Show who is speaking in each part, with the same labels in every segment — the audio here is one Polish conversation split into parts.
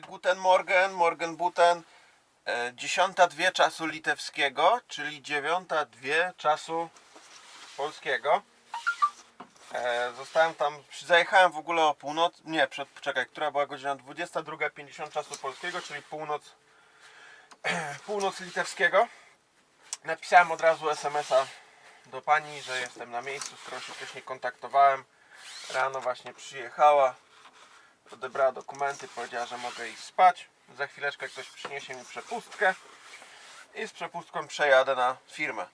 Speaker 1: Guten Morgen, Morgen Buten. E, Dziesiąta dwie czasu litewskiego, czyli dziewiąta dwie czasu polskiego. E, zostałem tam, zajechałem w ogóle o północ, nie, przed, czekaj, która była godzina 22.50 czasu polskiego, czyli północ, północ litewskiego. Napisałem od razu SMS-a do pani, że jestem na miejscu, z którą się wcześniej kontaktowałem. Rano właśnie przyjechała, odebrała dokumenty, powiedziała, że mogę iść spać. Za chwileczkę ktoś przyniesie mi przepustkę i z przepustką przejadę na firmę.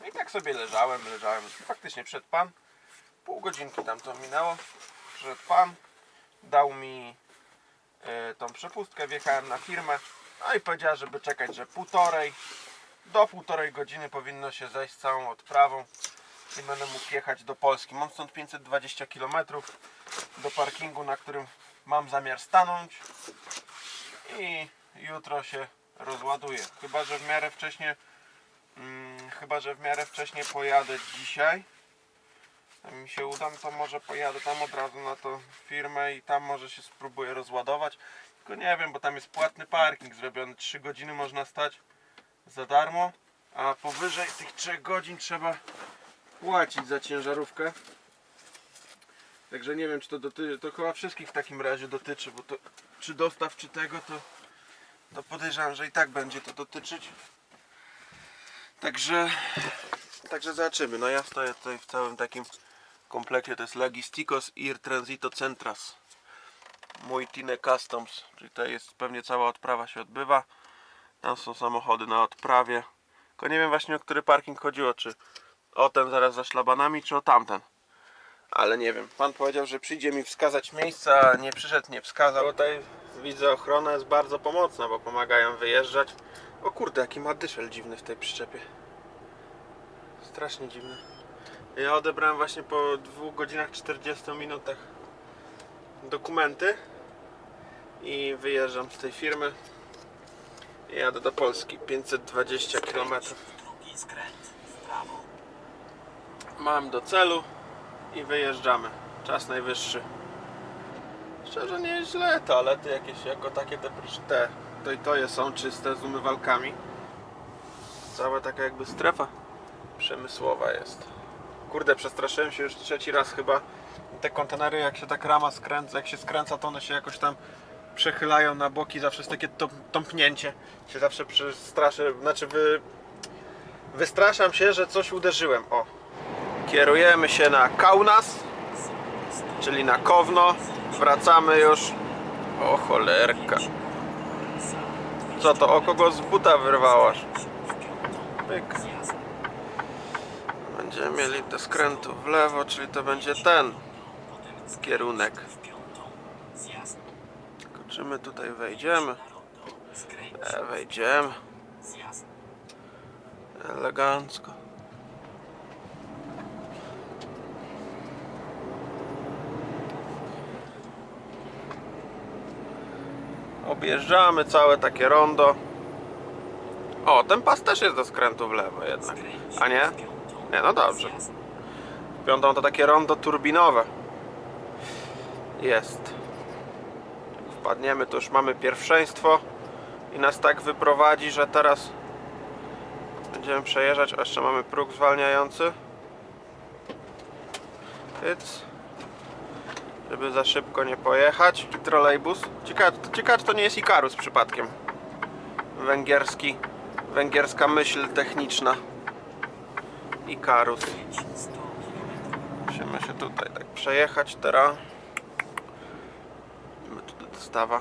Speaker 1: No I tak sobie leżałem, leżałem. Faktycznie przed pan. Pół godzinki tam to minęło. Przed pan dał mi e, tą przepustkę, wjechałem na firmę. No i powiedziała, żeby czekać, że półtorej do półtorej godziny powinno się zejść z całą odprawą i będę mógł jechać do Polski. Mam stąd 520 km do parkingu, na którym mam zamiar stanąć i jutro się rozładuję. Chyba, że w miarę wcześnie mm, chyba, że w miarę wcześnie pojadę dzisiaj. Mi się uda, to może pojadę tam od razu na tą firmę i tam może się spróbuję rozładować. Tylko nie wiem, bo tam jest płatny parking zrobiony. 3 godziny można stać za darmo, a powyżej tych 3 godzin trzeba płacić za ciężarówkę. Także nie wiem, czy to dotyczy, to chyba wszystkich w takim razie dotyczy, bo to czy dostaw, czy tego, to, to podejrzewam, że i tak będzie to dotyczyć. Także, także zobaczymy. No ja stoję tutaj w całym takim komplekcie, to jest Logisticos Ir Transito Centras. Mój Tine Customs, czyli to jest pewnie cała odprawa się odbywa. Tam są samochody na odprawie. Tylko nie wiem właśnie o który parking chodziło, czy o ten zaraz za szlabanami, czy o tamten. Ale nie wiem. Pan powiedział, że przyjdzie mi wskazać miejsce, a nie przyszedł, nie wskazał. Tutaj widzę ochrona jest bardzo pomocna, bo pomagają wyjeżdżać. O kurde, jaki ma dyszel dziwny w tej przyczepie. Strasznie dziwny. Ja odebrałem właśnie po 2 godzinach 40 minutach dokumenty i wyjeżdżam z tej firmy. Jadę do Polski 520 km.
Speaker 2: Drugi skręt w prawo.
Speaker 1: Mam do celu i wyjeżdżamy. Czas najwyższy. Szczerze nie jest źle, toalety jakieś jako takie te, te to i to je są czyste z umywalkami. Cała taka jakby strefa przemysłowa jest. Kurde, przestraszyłem się już trzeci raz chyba. Te kontenery jak się tak rama skręca, jak się skręca to one się jakoś tam przechylają na boki, zawsze jest takie tąp- tąpnięcie. Się zawsze przestraszę, znaczy wy... wystraszam się, że coś uderzyłem. O, Kierujemy się na Kaunas, czyli na Kowno. Wracamy już. O cholerka. Co to? O kogo z buta wyrwałaś? Pyk. Będziemy mieli do skrętu w lewo, czyli to będzie ten kierunek. Tylko czy my tutaj wejdziemy? E, wejdziemy. Elegancko. Objeżdżamy całe takie rondo. O, ten pas też jest do skrętu w lewo jednak. A nie? Nie, no dobrze.
Speaker 2: zjazd
Speaker 1: Piątą to takie rondo turbinowe. Jest. Wpadniemy, to już mamy pierwszeństwo i nas tak wyprowadzi, że teraz będziemy przejeżdżać. A jeszcze mamy próg zwalniający. Hyc. Żeby za szybko nie pojechać. Trolejbus. Ciekawe, ciekawe to nie jest Ikarus przypadkiem. Węgierski. Węgierska myśl techniczna. Ikarus.
Speaker 2: 100 km.
Speaker 1: Musimy się tutaj tak przejechać teraz. My tu do dostawa.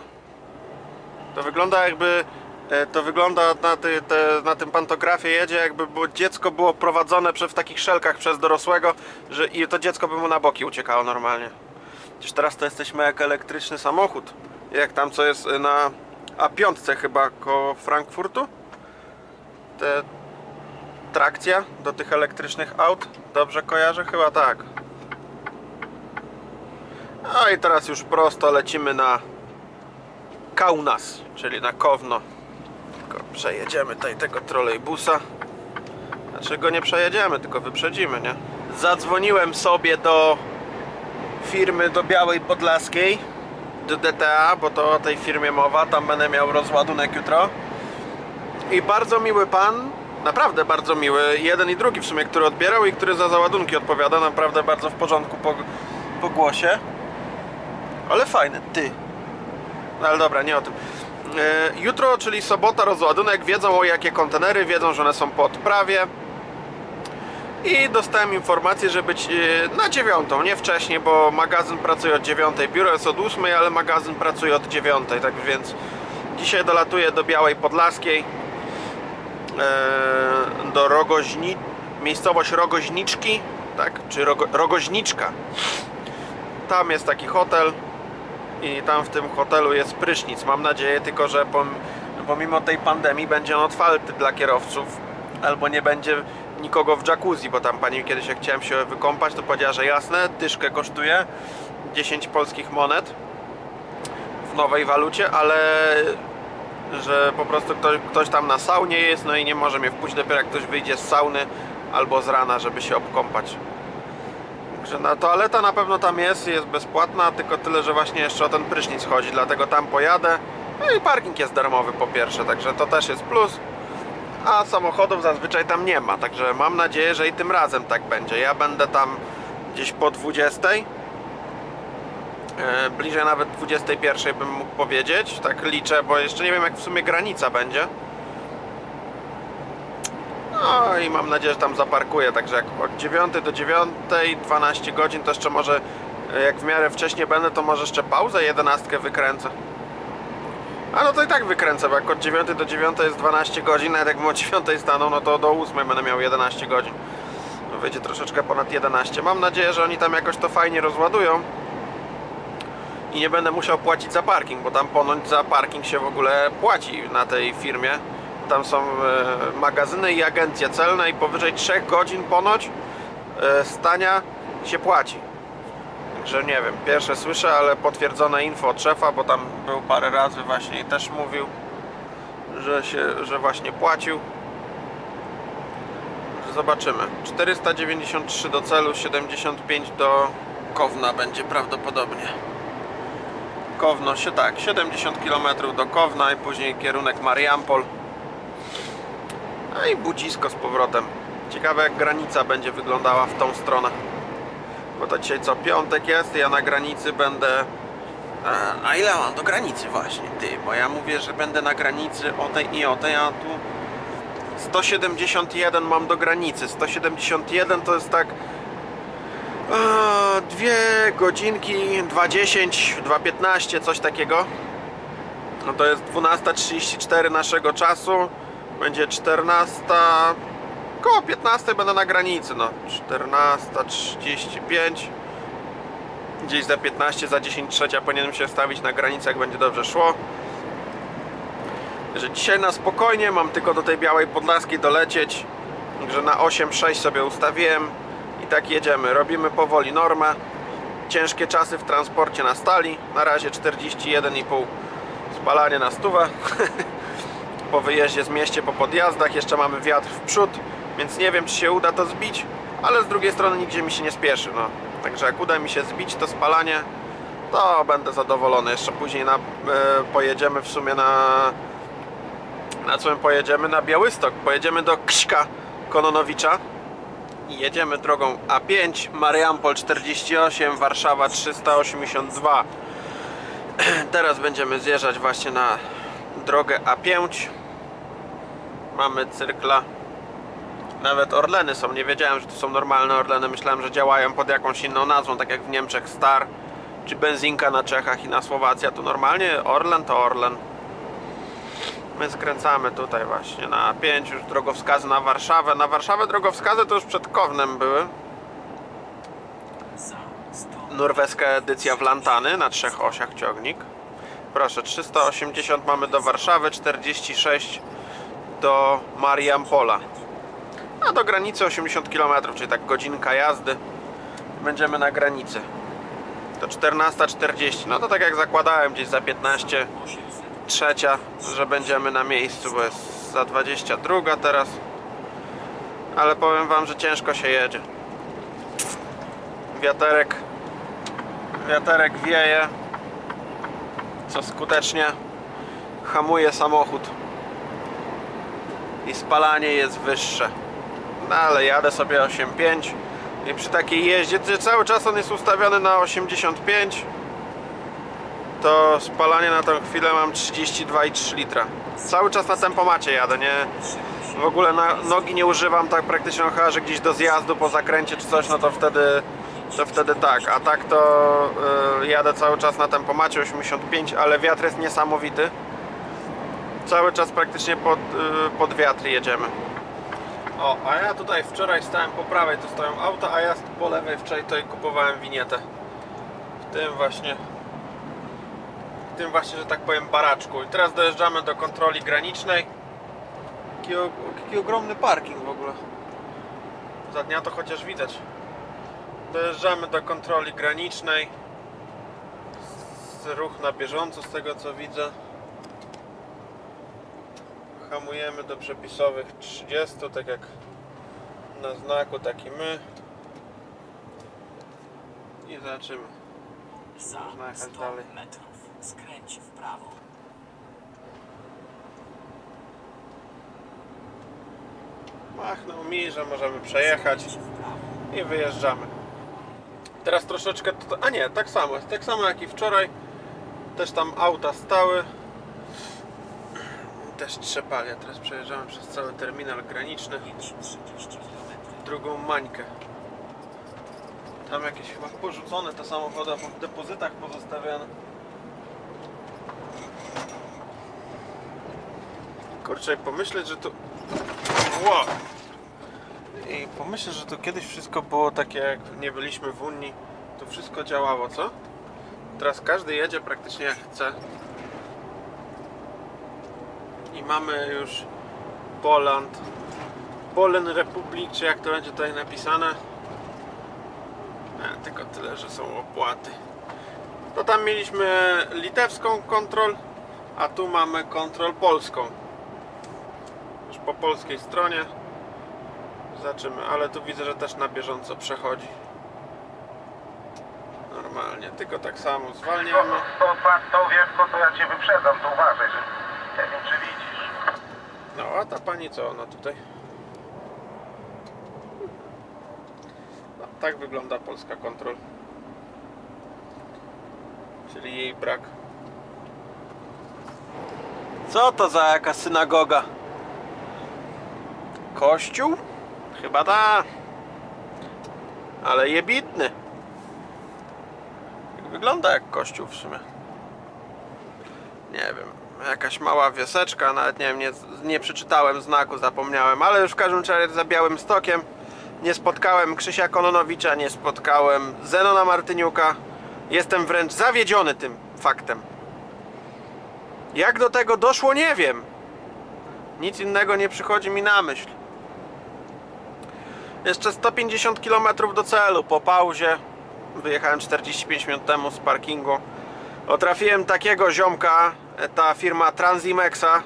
Speaker 1: To wygląda jakby e, to wygląda na, ty, te, na tym pantografie jedzie jakby było, dziecko było prowadzone przy, w takich szelkach przez dorosłego że, i to dziecko by mu na boki uciekało normalnie. Przecież teraz to jesteśmy jak elektryczny samochód. Jak tam co jest na A5 chyba koło Frankfurtu. Te trakcja do tych elektrycznych aut. Dobrze kojarzę? Chyba tak. No i teraz już prosto lecimy na Kaunas, czyli na Kowno. Tylko przejedziemy tutaj tego trolejbusa. Znaczy go nie przejedziemy, tylko wyprzedzimy, nie? Zadzwoniłem sobie do firmy do Białej Podlaskiej do DTA, bo to o tej firmie mowa, tam będę miał rozładunek jutro. I bardzo miły pan, naprawdę bardzo miły, jeden i drugi w sumie, który odbierał i który za załadunki odpowiada, naprawdę bardzo w porządku po, po głosie. Ale fajny, ty. No ale dobra, nie o tym. E, Jutro, czyli sobota, rozładunek, wiedzą o jakie kontenery, wiedzą, że one są po odprawie. I dostałem informację, że być e, na dziewiątą, nie wcześniej, bo magazyn pracuje od dziewiątej. Biuro jest od ósmej, ale magazyn pracuje od dziewiątej, tak więc dzisiaj dolatuję do Białej Podlaskiej, e, do Rogoźni... miejscowość Rogoźniczki, tak, czy Rogo... Rogoźniczka. Tam jest taki hotel i tam w tym hotelu jest prysznic. Mam nadzieję tylko, że pom... pomimo tej pandemii będzie on otwarty dla kierowców albo nie będzie nikogo w jacuzzi, bo tam pani kiedyś jak chciałem się wykąpać, to powiedziała, że jasne, dyszkę kosztuje 10 polskich monet w nowej walucie, ale że po prostu ktoś, ktoś tam na saunie jest, no i nie może mnie wpuścić dopiero jak ktoś wyjdzie z sauny albo z rana, żeby się obkąpać. Także na toaleta na pewno tam jest, jest bezpłatna, tylko tyle, że właśnie jeszcze o ten prysznic chodzi, dlatego tam pojadę. No i parking jest darmowy po pierwsze, także to też jest plus. A samochodów zazwyczaj tam nie ma, także mam nadzieję, że i tym razem tak będzie. Ja będę tam gdzieś po 20. E, Bliżej nawet 21 bym mógł powiedzieć, tak liczę, bo jeszcze nie wiem jak w sumie granica będzie. No i mam nadzieję, że tam zaparkuję, także jak od 9 do 9, 12 godzin, to jeszcze może e, jak w miarę wcześniej będę, to może jeszcze pauzę 11 wykręcę. A no to i tak wykręcę, bo jak od 9 do 9 jest 12 godzin, nawet jakbym o 9 stanął, no to do 8 będę miał 11 godzin. No wyjdzie troszeczkę ponad 11. Mam nadzieję, że oni tam jakoś to fajnie rozładują i nie będę musiał płacić za parking, bo tam ponoć za parking się w ogóle płaci na tej firmie. Tam są e, magazyny i agencje celne i powyżej 3 godzin ponoć e, stania się płaci. Także nie wiem, pierwsze słyszę, ale potwierdzone info od szefa, bo tam był parę razy właśnie i też mówił, że się, że właśnie płacił. Że Zobaczymy. 493 do celu, 75 do Kowna będzie prawdopodobnie. Kowno się tak, 70 km do Kowna i później kierunek Mariampol. No i Budzisko z powrotem. Ciekawe jak granica będzie wyglądała w tą stronę. Bo to dzisiaj co, piątek jest, ja na granicy będę... A, a ile mam do granicy właśnie, ty? Bo ja mówię, że będę na granicy o tej i o tej, a tu... 171 mam do granicy. 171 to jest tak... A, dwie godzinki, 2.10, 2.15, coś takiego. No to jest 12.34 naszego czasu. Będzie 14. Koło 15 będę na granicy. No 14.35. Gdzieś za 15, za 10 trzecia powinienem się stawić na granicę, jak będzie dobrze szło. Że dzisiaj na spokojnie, mam tylko do tej białej podlaskiej dolecieć. Także na 8.6 sobie ustawiłem i tak jedziemy. Robimy powoli normę. Ciężkie czasy w transporcie na stali. Na razie 41,5 spalanie na stówę. po wyjeździe z mieście, po podjazdach. Jeszcze mamy wiatr w przód, więc nie wiem, czy się uda to zbić, ale z drugiej strony nigdzie mi się nie spieszy. No. Także jak uda mi się zbić to spalanie, to będę zadowolony. Jeszcze później na, e, pojedziemy w sumie na. Na co my pojedziemy? Na Białystok. Pojedziemy do Kśka Kononowicza i jedziemy drogą A5, Mariampol 48, Warszawa 382. Teraz będziemy zjeżdżać właśnie na drogę A5. Mamy cyrkla. Nawet Orleny są. Nie wiedziałem, że to są normalne Orleny. Myślałem, że działają pod jakąś inną nazwą, tak jak w Niemczech Star, czy benzinka na Czechach i na Słowacji. Tu normalnie Orlen to Orlen. My skręcamy tutaj właśnie na A5, już drogowskazy na Warszawę. Na Warszawę drogowskazy to już przed Kownem były.
Speaker 2: Za 100.
Speaker 1: Norweska edycja w Lantany na trzech osiach ciągnik. Proszę, 380 mamy do Warszawy, 46 do Mariampola. A do granicy 80 km, czyli tak godzinka jazdy. Będziemy na granicy. To 14.40. No to tak jak zakładałem, gdzieś za 15
Speaker 2: 800.
Speaker 1: trzecia, że będziemy na miejscu, bo jest za 22 teraz. Ale powiem wam, że ciężko się jedzie. Wiaterek wiaterek wieje. co skutecznie hamuje samochód i spalanie jest wyższe. No ale jadę sobie 8,5 i przy takiej jeździe, gdzie cały czas on jest ustawiony na 85 to spalanie na tą chwilę mam 32,3 litra. Cały czas na tempomacie jadę, nie? W ogóle na, nogi nie używam tak praktycznie, no chyba, że gdzieś do zjazdu po zakręcie czy coś, no to wtedy to wtedy tak, a tak to y, jadę cały czas na tempomacie 85, ale wiatr jest niesamowity. Cały czas praktycznie pod, y, pod wiatr jedziemy. O, a ja tutaj wczoraj stałem po prawej, to stoją auta, a ja po lewej wczoraj tutaj kupowałem winietę. W tym właśnie w tym właśnie, że tak powiem, baraczku. I teraz dojeżdżamy do kontroli granicznej. Jaki, jaki ogromny parking w ogóle. Za dnia to chociaż widać. Dojeżdżamy do kontroli granicznej. Ruch na bieżąco z tego co widzę. Hamujemy do przepisowych 30, tak jak na znaku, tak i my. I zobaczymy.
Speaker 2: Za
Speaker 1: Można jechać
Speaker 2: 100
Speaker 1: dalej.
Speaker 2: metrów skręć w prawo.
Speaker 1: Machnął mi, że możemy przejechać i wyjeżdżamy. Teraz troszeczkę, to, a nie, tak samo tak samo jak i wczoraj. Też tam auta stały. Też trzepali, a teraz przejeżdżamy przez cały terminal graniczny.
Speaker 2: Jedź 30 km.
Speaker 1: Drugą mańkę. Tam jakieś chyba porzucone te samochody, a w depozytach pozostawiane. Kurczę, pomyśleć, że to... Wow. I pomyśleć, że to kiedyś wszystko było takie, jak nie byliśmy w Unii. To wszystko działało, co? Teraz każdy jedzie praktycznie jak chce. Mamy już Poland, Polen Republic, czy jak to będzie tutaj napisane. E, tylko tyle, że są opłaty. To tam mieliśmy litewską kontrol, a tu mamy kontrol polską. Już po polskiej stronie. Zobaczymy, ale tu widzę, że też na bieżąco przechodzi. Normalnie, tylko tak samo zwalniamy.
Speaker 3: To wiesz co, to ja cię wyprzedzam, to uważaj, że nie wiem czy widzisz.
Speaker 1: No, a ta pani co ona tutaj? No, tak wygląda polska kontrol. Czyli jej brak. Co to za jaka synagoga? Kościół? Chyba ta. Ale jebitny. Wygląda jak kościół w sumie nie wiem, jakaś mała wioseczka, nawet nie wiem, nie, nie przeczytałem znaku, zapomniałem, ale już w każdym razie za Białym Stokiem nie spotkałem Krzysia Kononowicza, nie spotkałem Zenona Martyniuka. Jestem wręcz zawiedziony tym faktem. Jak do tego doszło, nie wiem. Nic innego nie przychodzi mi na myśl. Jeszcze 150 km do celu po pauzie. Wyjechałem 45 minut temu z parkingu. O, trafiłem takiego ziomka, ta firma Transimexa.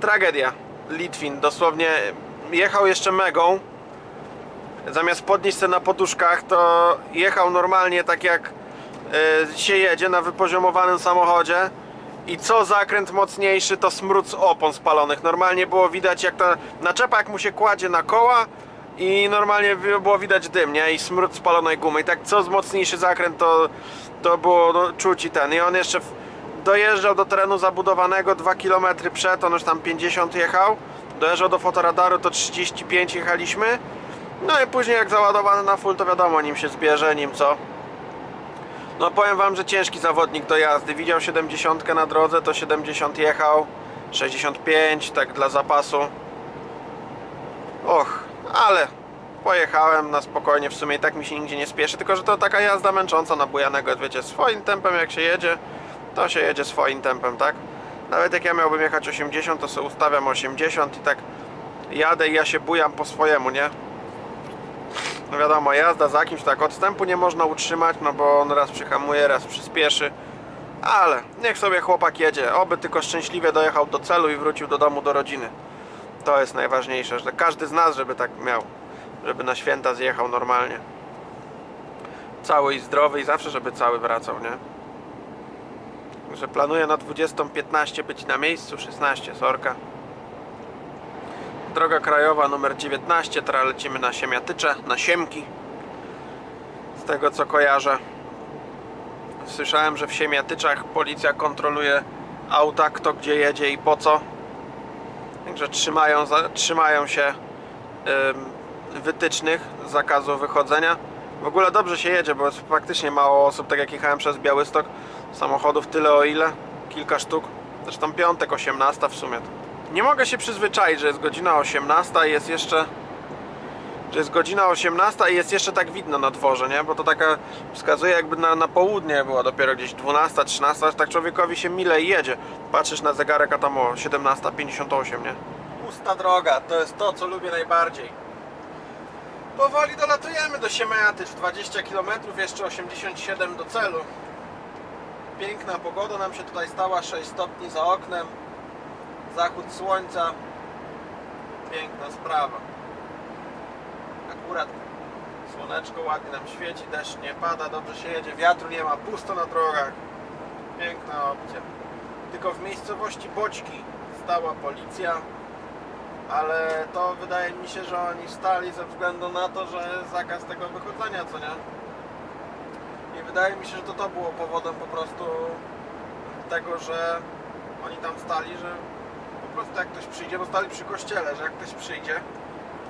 Speaker 1: Tragedia. Litwin, dosłownie jechał jeszcze megą. Zamiast podnieść się na poduszkach, to jechał normalnie tak jak e, się jedzie na wypoziomowanym samochodzie. I co zakręt mocniejszy, to smród z opon spalonych. Normalnie było widać jak ta naczepa jak mu się kładzie na koła i normalnie było widać dym, nie? I smród spalonej gumy. I tak co z mocniejszy zakręt, to, to było no, czuć i ten. I on jeszcze dojeżdżał do terenu zabudowanego 2 km przed, on już tam 50 jechał. Dojeżdżał do fotoradaru, to 35 jechaliśmy. No i później jak załadowany na full, to wiadomo, nim się zbierze, nim co. No powiem wam, że ciężki zawodnik do jazdy. Widział 70 na drodze, to 70 jechał. 65, tak dla zapasu. Och, ale pojechałem na spokojnie, w sumie i tak mi się nigdzie nie spieszy, tylko że to taka jazda męcząca na bujanego, wiecie, swoim tempem jak się jedzie, to się jedzie swoim tempem, tak? Nawet jak ja miałbym jechać 80, to sobie ustawiam 80 i tak jadę i ja się bujam po swojemu, nie? No wiadomo, jazda za kimś tak odstępu nie można utrzymać, no bo on raz przyhamuje, raz przyspieszy. Ale niech sobie chłopak jedzie, oby tylko szczęśliwie dojechał do celu i wrócił do domu, do rodziny. To jest najważniejsze, że każdy z nas, żeby tak miał, żeby na święta zjechał normalnie. Cały i zdrowy i zawsze, żeby cały wracał, nie? Że planuję na 20.15 być na miejscu, 16 sorka. Droga krajowa numer 19, teraz lecimy na Siemiatycze, na Siemki. Z tego co kojarzę. Słyszałem, że w Siemiatyczach policja kontroluje auta, kto gdzie jedzie i po co. Także trzymają, trzymają się wytycznych zakazu wychodzenia. W ogóle dobrze się jedzie, bo jest faktycznie mało osób, tak jak jechałem przez Białystok. Samochodów tyle o ile, kilka sztuk. Zresztą piątek, 18 w sumie. Nie mogę się przyzwyczaić, że jest godzina 18 i jest jeszcze że jest godzina 18 i jest jeszcze tak widno na dworze, nie? Bo to taka wskazuje jakby na, na południe było dopiero gdzieś 12, 13, aż tak człowiekowi się mile jedzie. Patrzysz na zegarek, a tam o 17.58, nie? Pusta droga, to jest to, co lubię najbardziej. Powoli dolatujemy do Siemiatycz, 20 km, jeszcze 87 do celu. Piękna pogoda nam się tutaj stała, 6 stopni za oknem. Zachód słońca. Piękna sprawa. Akurat słoneczko ładnie nam świeci, deszcz nie pada, dobrze się jedzie, wiatru nie ma, pusto na drogach. Piękna opcja. Tylko w miejscowości Boćki stała policja, ale to wydaje mi się, że oni stali ze względu na to, że zakaz tego wychodzenia, co nie? I wydaje mi się, że to to było powodem po prostu tego, że oni tam stali, że po prostu jak ktoś przyjdzie, bo stali przy kościele, że jak ktoś przyjdzie,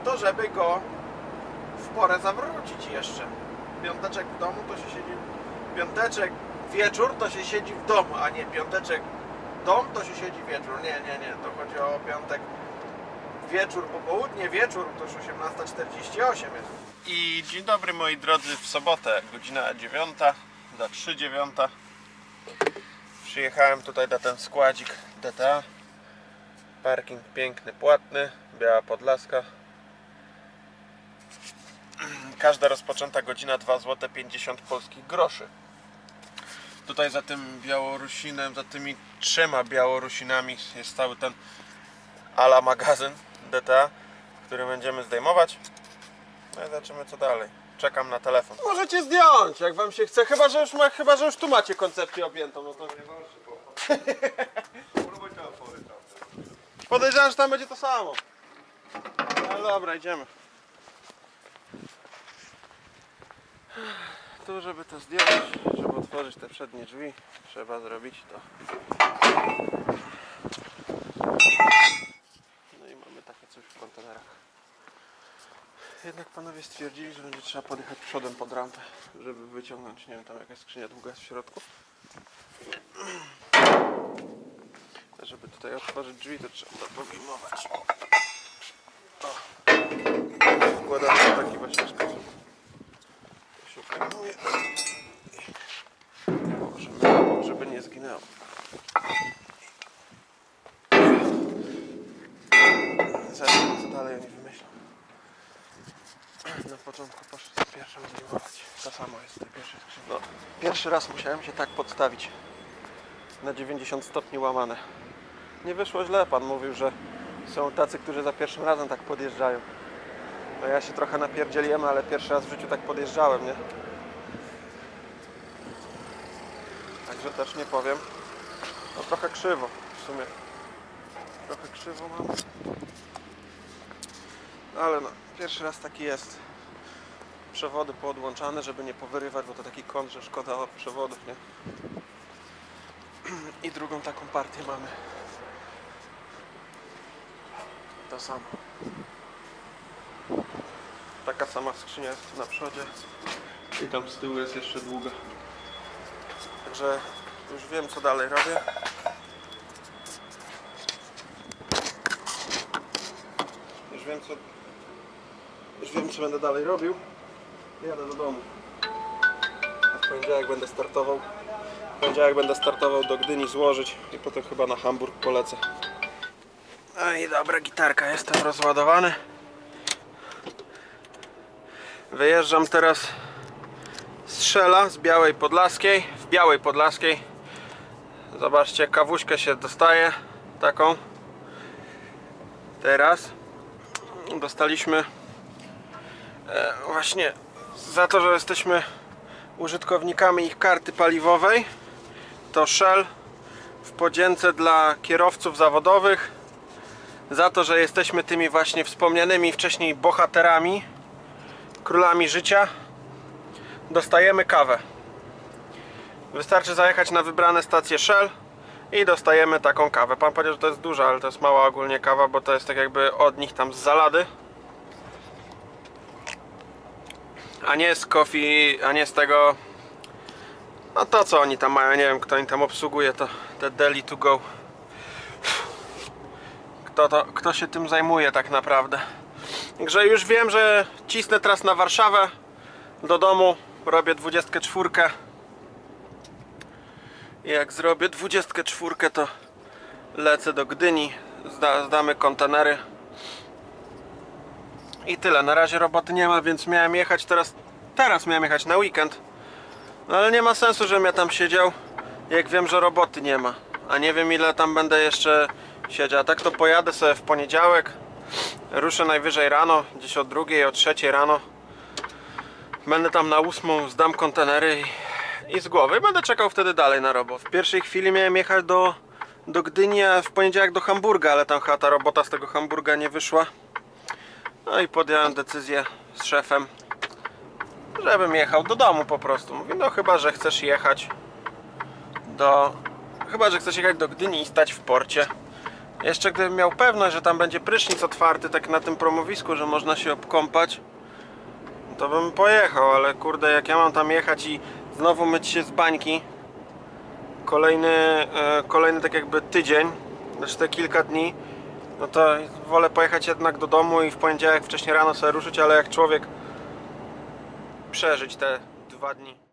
Speaker 1: to żeby go w porę zawrócić jeszcze. Piąteczek w domu to się siedzi. Piąteczek wieczór to się siedzi w domu, a nie piąteczek dom to się siedzi wieczór. Nie, nie, nie. To chodzi o piątek wieczór, popołudnie, wieczór to już 18.48 jest. I dzień dobry moi drodzy, w sobotę godzina 9, za 3.9 Przyjechałem tutaj na ten składzik DTA Parking piękny, płatny, biała podlaska każda rozpoczęta godzina 2 zł 50 polskich groszy. Tutaj za tym Białorusinem, za tymi trzema Białorusinami jest cały ten ala magazyn DTA, który będziemy zdejmować. No i zobaczymy co dalej. Czekam na telefon. Możecie zdjąć, jak wam się chce, chyba że już, ma, chyba, że już tu macie koncepcję objętą. No to Podejrzewam, że tam będzie to samo. Ale dobra, idziemy. Tu, żeby to zdjąć, żeby otworzyć te przednie drzwi, trzeba zrobić to. No i mamy takie Jednak panowie stwierdzili, że będzie trzeba podjechać przodem pod rampę, żeby wyciągnąć, nie wiem, tam jakaś skrzynia długa jest w środku. Żeby tutaj otworzyć drzwi, to trzeba. O. Wkładamy taki właśnie sposób. To się ujmuje. Położymy obok, żeby nie zginęło. Zobaczymy co dalej oni wymyślą. Na początku poszedł z pierwszą zdejmować. To samo jest w tej pierwszej skrzyni. No, pierwszy raz musiałem się tak podstawić. Na 90 stopni łamane. Nie wyszło źle, pan mówił, że są tacy, którzy za pierwszym razem tak podjeżdżają. No ja się trochę napierdzieliłem, ale pierwszy raz w życiu tak podjeżdżałem, nie? Także też nie powiem. No trochę krzywo w sumie. Trochę krzywo mam. No ale no, pierwszy raz taki jest. Przewody poodłączane, żeby nie powyrywać, bo to taki kąt, że szkoda od przewodów, nie? I drugą taką partię mamy. To samo. Taka sama skrzynia jest tu na przodzie. I tam z tyłu jest jeszcze długa. Także już wiem co dalej robię. Już wiem co już wiem co będę dalej robił. Jadę do domu. A w poniedziałek będę startował. W poniedziałek będę startował do Gdyni złożyć i potem chyba na Hamburg polecę. No i dobra gitarka, jestem rozładowany. Wyjeżdżam teraz z Szela, z Białej Podlaskiej, w Białej Podlaskiej. Zobaczcie, kawuśkę się dostaje, taką. Teraz dostaliśmy e, właśnie za to, że jesteśmy użytkownikami ich karty paliwowej, to Shell w podzięce dla kierowców zawodowych za to, że jesteśmy tymi właśnie wspomnianymi wcześniej bohaterami, królami życia, dostajemy kawę. Wystarczy zajechać na wybrane stacje Shell i dostajemy taką kawę. Pan powiedział, że to jest duża, ale to jest mała ogólnie kawa, bo to jest tak jakby od nich tam z zalady. A nie z coffee, a nie z tego no to co oni tam mają, nie wiem kto im tam obsługuje to te deli to go. Kto, to, kto się tym zajmuje tak naprawdę? Także już wiem, że cisnę teraz na Warszawę do domu, robię 24 i jak zrobię 24 to lecę do Gdyni zda, zdamy kontenery i tyle, na razie roboty nie ma, więc miałem jechać teraz teraz miałem jechać na weekend no ale nie ma sensu, żebym ja tam siedział, jak wiem, że roboty nie ma. A nie wiem ile tam będę jeszcze siedział. A tak to pojadę sobie w poniedziałek. Ruszę najwyżej rano, gdzieś o drugiej, o trzeciej rano. Będę tam na ósmą, zdam kontenery i, i z głowy. Będę czekał wtedy dalej na robot. W pierwszej chwili miałem jechać do, do Gdyni, a w poniedziałek do Hamburga, ale tam chyba ta robota z tego Hamburga nie wyszła. No i podjąłem decyzję z szefem, żebym jechał do domu po prostu. Mówi, no chyba, że chcesz jechać do... Chyba, że chcesz jechać do Gdyni i stać w porcie. Jeszcze gdybym miał pewność, że tam będzie prysznic otwarty, tak na tym promowisku, że można się obkąpać, to bym pojechał, ale kurde, jak ja mam tam jechać i znowu myć się z bańki, kolejny, e, kolejny tak jakby tydzień, znaczy te kilka dni, no to wolę pojechać jednak do domu i w poniedziałek wcześniej rano sobie ruszyć, ale jak człowiek przeżyć te dwa dni.